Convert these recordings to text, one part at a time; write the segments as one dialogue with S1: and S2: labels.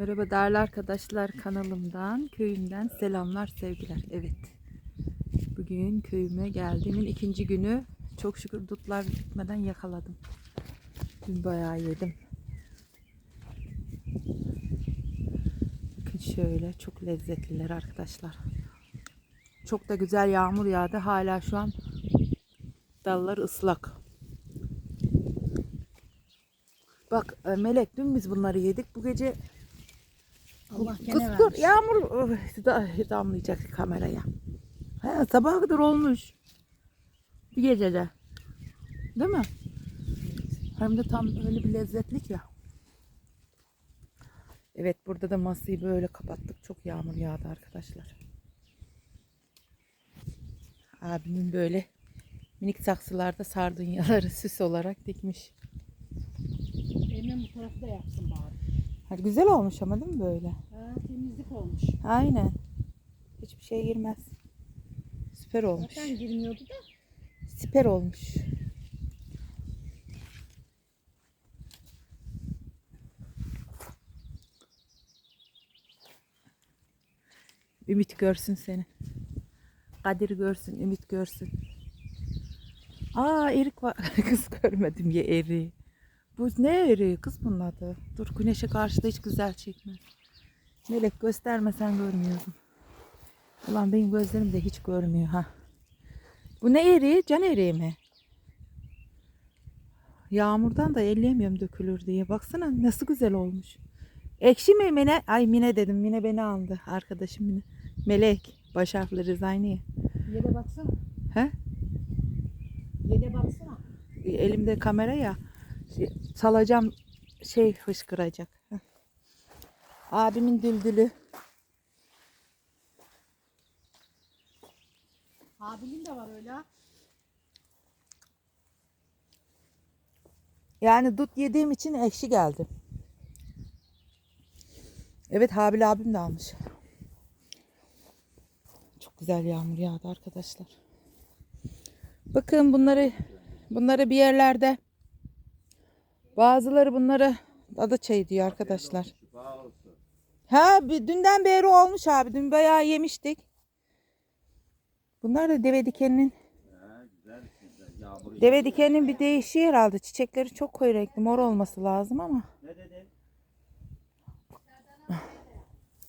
S1: Merhaba değerli arkadaşlar kanalımdan, köyümden selamlar, sevgiler. Evet. Bugün köyüme geldiğimin ikinci günü çok şükür dutlar bitmeden yakaladım. Dün bayağı yedim. Bakın şöyle çok lezzetliler arkadaşlar. Çok da güzel yağmur yağdı. Hala şu an dallar ıslak. Bak e, Melek dün biz bunları yedik. Bu gece
S2: Allah gene vermiş.
S1: yağmur oh, da- damlayacak kameraya. He, sabaha kadar olmuş. Bir gecede. Değil mi? Hem de tam öyle bir lezzetlik ya. Evet burada da masayı böyle kapattık. Çok yağmur yağdı arkadaşlar. Abimin böyle minik saksılarda sardunyaları süs olarak dikmiş.
S2: Emre bu tarafı da yapsın bari.
S1: Hadi güzel olmuş ama değil mi böyle?
S2: Ha, temizlik olmuş.
S1: Aynen. Hiçbir şey girmez. Süper olmuş.
S2: Zaten girmiyordu da.
S1: Süper olmuş. Ümit görsün seni. Kadir görsün, Ümit görsün. Aa erik var. Kız görmedim ya eriği. Bu ne eriği kız bunun adı? Dur güneşe karşı da hiç güzel çekmez. Melek göstermesen görmüyordum. Ulan benim gözlerim de hiç görmüyor ha. Bu ne eriği? Can eriği mi? Yağmurdan da elleyemiyorum dökülür diye. Baksana nasıl güzel olmuş. Ekşi mi Mine? Ay Mine dedim. Mine beni aldı. Arkadaşım Mine. Melek. Baş harfleri aynı ya.
S2: Baksana.
S1: He?
S2: Yere baksana.
S1: Elimde kamera ya. Salacağım şey fışkıracak. Abimin düldülü.
S2: Habilin de var öyle.
S1: Yani dut yediğim için ekşi geldi. Evet Habil abim de almış. Çok güzel yağmur yağdı arkadaşlar. Bakın bunları bunları bir yerlerde bazıları bunları ada çayı diyor arkadaşlar. Ha bir- dünden beri olmuş abi. Dün bayağı yemiştik. Bunlar da deve dikeninin Deve dikeninin bir değişiği herhalde. Çiçekleri çok koyu renkli. Mor olması lazım ama.
S3: Ne dedin?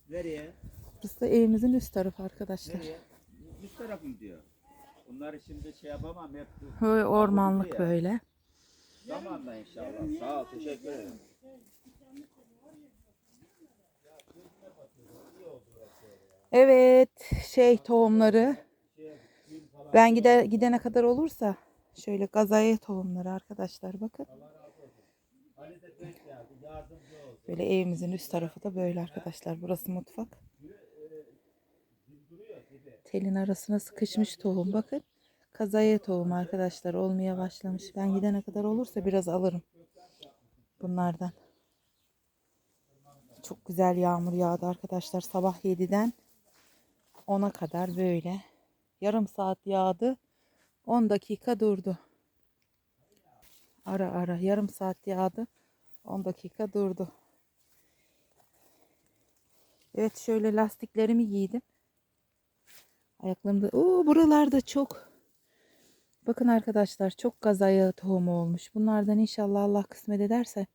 S3: Nereye?
S1: Burası da evimizin üst tarafı arkadaşlar.
S3: Nereye? Üst taraf mı diyor? Bunları şimdi şey yapamam hep.
S1: Ormanlık böyle.
S3: Zamanla inşallah. Sağ ol, teşekkür ederim.
S1: Evet şey tohumları. Ben gider, gidene kadar olursa şöyle gazaya tohumları arkadaşlar bakın. Böyle evimizin üst tarafı da böyle arkadaşlar. Burası mutfak. Telin arasına sıkışmış tohum bakın. Kazaya tohum arkadaşlar olmaya başlamış. Ben gidene kadar olursa biraz alırım. Bunlardan. Çok güzel yağmur yağdı arkadaşlar. Sabah 7'den 10'a kadar böyle. Yarım saat yağdı. 10 dakika durdu. Ara ara yarım saat yağdı. 10 dakika durdu. Evet şöyle lastiklerimi giydim. Ayaklarımda Oo buralarda çok Bakın arkadaşlar çok gaz ayağı tohumu olmuş. Bunlardan inşallah Allah kısmet ederse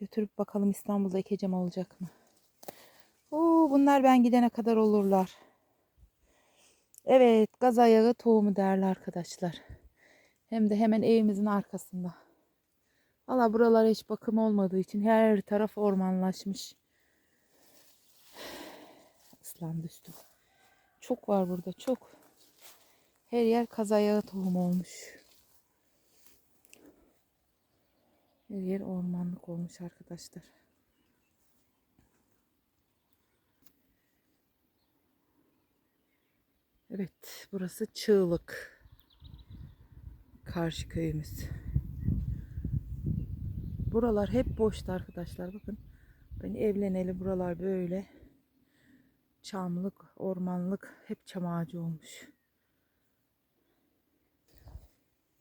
S1: götürüp bakalım İstanbul'da ekeceğim olacak mı? Oo bunlar ben gidene kadar olurlar. Evet gaz ayağı tohumu değerli arkadaşlar. Hem de hemen evimizin arkasında. Valla buralara hiç bakım olmadığı için her taraf ormanlaşmış. Islandı üstüm. Çok var burada çok. Her yer kaz ayağı tohumu olmuş. Her yer ormanlık olmuş arkadaşlar. Evet, burası Çığlık. Karşı köyümüz. Buralar hep boştu arkadaşlar. Bakın. Ben evleneli buralar böyle. Çamlık, ormanlık, hep çam ağacı olmuş.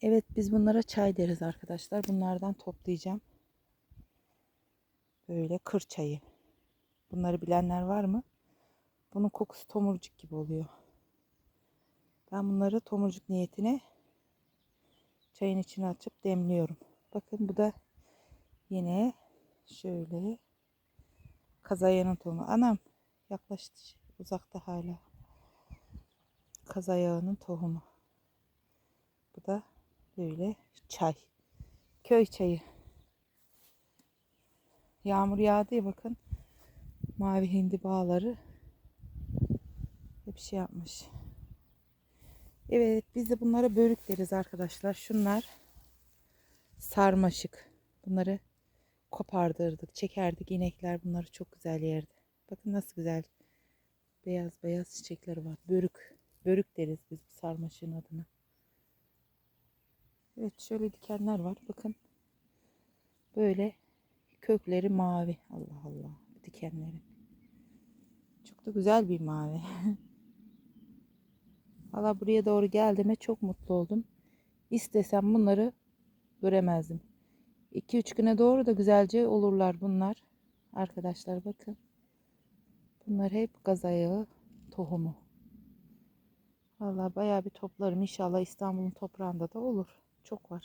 S1: Evet biz bunlara çay deriz arkadaşlar. Bunlardan toplayacağım. Böyle kır çayı. Bunları bilenler var mı? Bunun kokusu tomurcuk gibi oluyor. Ben bunları tomurcuk niyetine çayın içine açıp demliyorum. Bakın bu da yine şöyle kazayanın tohumu. Anam yaklaştı uzakta hala. Kazayağının tohumu. Bu da böyle çay. Köy çayı. Yağmur yağdı ya bakın. Mavi hindi bağları hep şey yapmış. Evet biz de bunlara börük deriz arkadaşlar. Şunlar sarmaşık. Bunları kopardırdık, çekerdik. İnekler bunları çok güzel yerdi. Bakın nasıl güzel beyaz beyaz çiçekleri var. Börük. Börük deriz biz sarmaşığın adına. Evet şöyle dikenler var. Bakın. Böyle kökleri mavi. Allah Allah. bu Dikenlerin. Çok da güzel bir mavi. Valla buraya doğru geldiğime çok mutlu oldum. İstesem bunları göremezdim. 2-3 güne doğru da güzelce olurlar bunlar. Arkadaşlar bakın. Bunlar hep gaz ayağı tohumu. Valla bayağı bir toplarım. İnşallah İstanbul'un toprağında da olur. Çok var.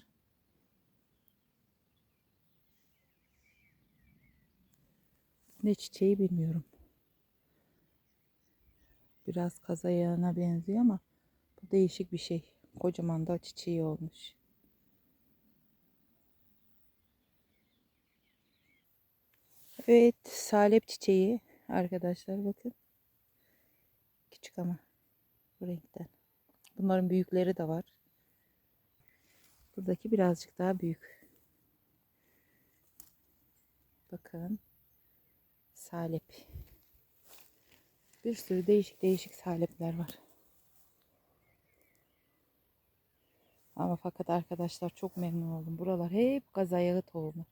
S1: Ne çiçeği bilmiyorum. Biraz kaz ayağına benziyor ama bu değişik bir şey. Kocaman da çiçeği olmuş. Evet, salep çiçeği arkadaşlar bakın. Küçük ama bu renkten. Bunların büyükleri de var. Buradaki birazcık daha büyük. Bakın. Salep. Bir sürü değişik değişik salepler var. Ama fakat arkadaşlar çok memnun oldum. Buralar hep gaz ayağı tohumu.